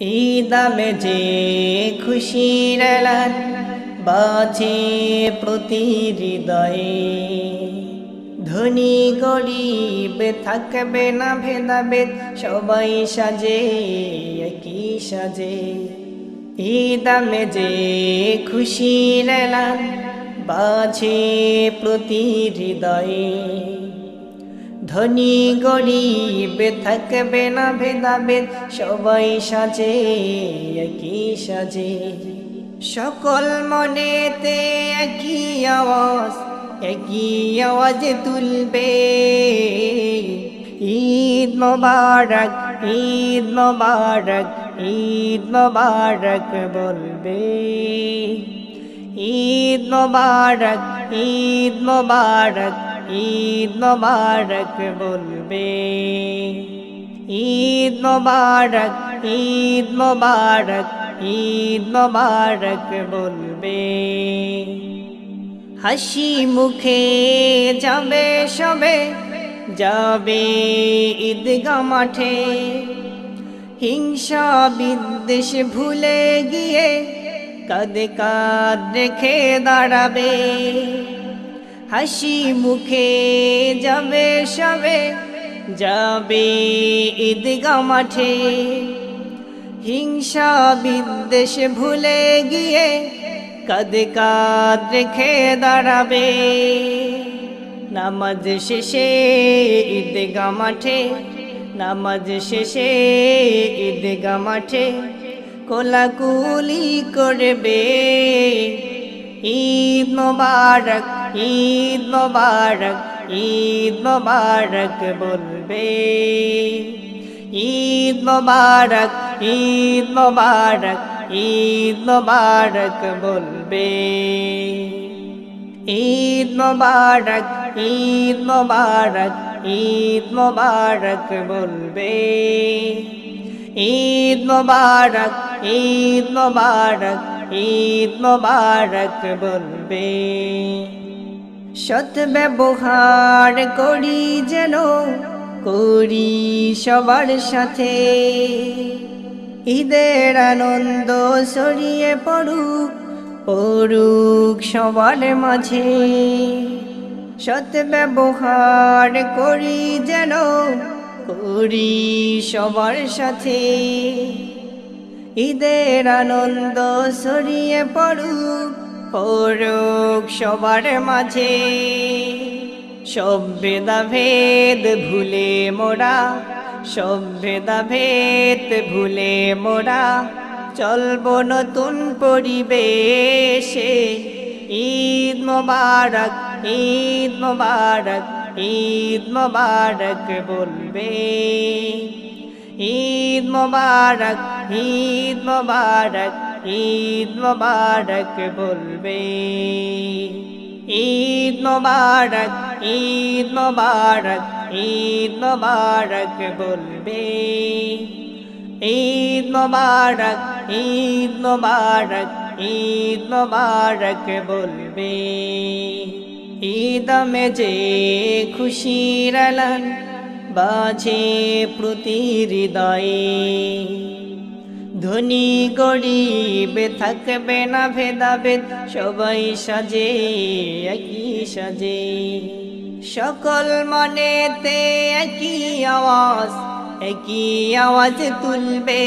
ঈদামে যে খুশির বাজে প্রতি হৃদয়ে। ধনী গরিব থাকবে না ভেদাভেদ, সবাই সাজে কি সাজে। ঈদামে যে খুশির এলান বাজে প্রতি হৃদয়ে। ধনী গরিব থাকবে না ভেদাভেদ, সবাই সাজে, একই সাজে। সকল মনেতে একই আওয়াজ একই আওয়াজ তুলবে। ঈদ মোবারক ঈদ মোবারক ঈদ মোবারক বলবে। ঈদ মোবারক ঈদ মোবারক ঈদ মোবারক বলবে। ঈদ মোবারক ঈদ মোবারক ঈদ মোবারক বলবে। হাসি মুখে যাবে সবে, যাবে ঈদগা মাঠে। হিংসা বিদ্বেষ ভুলে গিয়ে কাঁদে কাঁদ রেখে দাঁড়াবে। হাসি মুখে যাবে সবে, যাবে ঈদগা মাঠে। হিংসা বিদ্বেষ ভুলে গিয়ে কাঁদে কাঁদ রেখে দাঁড়াবে। নামাজ শেষে ঈদগা মাঠে, নামাজ শেষে ঈদগা মাঠে কোলাকুলি করবে। ঈদ মোবারক ঈদ মোবারক ঈদ মোবারক বলবে। ঈদ মোবারক ঈদ মোবারক ঈদ মোবারক বলবে। ঈদ মোবারক ঈদ মোবারক ঈদ মোবারক বলবে। ঈদ মোবারক ঈদ মোবারক ঈদ মোবারক বলবে। সৎ ব্যবহার করি যেন, করি সবার সাথে। ঈদের আনন্দ ছড়িয়ে পড়ুক পড়ুক সবার মাঝে। সৎ ব্যবহার করি যেন, করি সবার সাথে। ঈদের আনন্দ ছড়িয়ে পড়ুক পড়ুক সবার মাঝে, সব ভেদাভেদ ভুলে মোরা, সব ভেদাভেদ ভুলে মোরা, চলব নতুন পরিবেশে। ঈদ মোবারক ঈদ মোবারক ঈদ মোবারক বলবে। ঈদ মোবারক ঈদ মোবারক ঈদ মোবারক বলবে। ঈদ মোবারক ঈদ মোবারক ঈদ মোবারক বলবে। ঈদ মোবারক ঈদ মোবারক ঈদ মোবারক বলবে। ঈদ মে যে খুশির আলান বাজে প্রতি হৃদয়ে। ধনী গরিব থাকবে না ভেদাভেদ, সবাই সাজে, একই সাজে। সকল মনেতে একই আওয়াজ একই আওয়াজ তুলবে।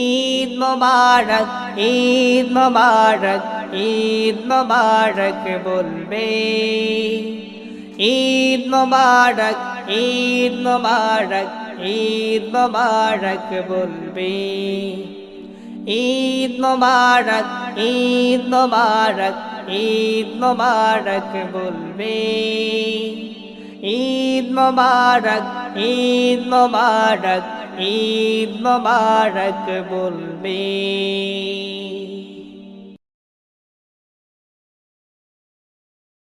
ঈদ মোবারক ঈদ মোবারক ঈদ মোবারক বলবে। ঈদ মোবারক ঈদ মোবারক ঈদ মোবারক বলবে ঈদ মোবারক ঈদ মোবারক ঈদ মোবারক বলবে ঈদ মোবারক ঈদ মোবারক ঈদ মোবারক বলবে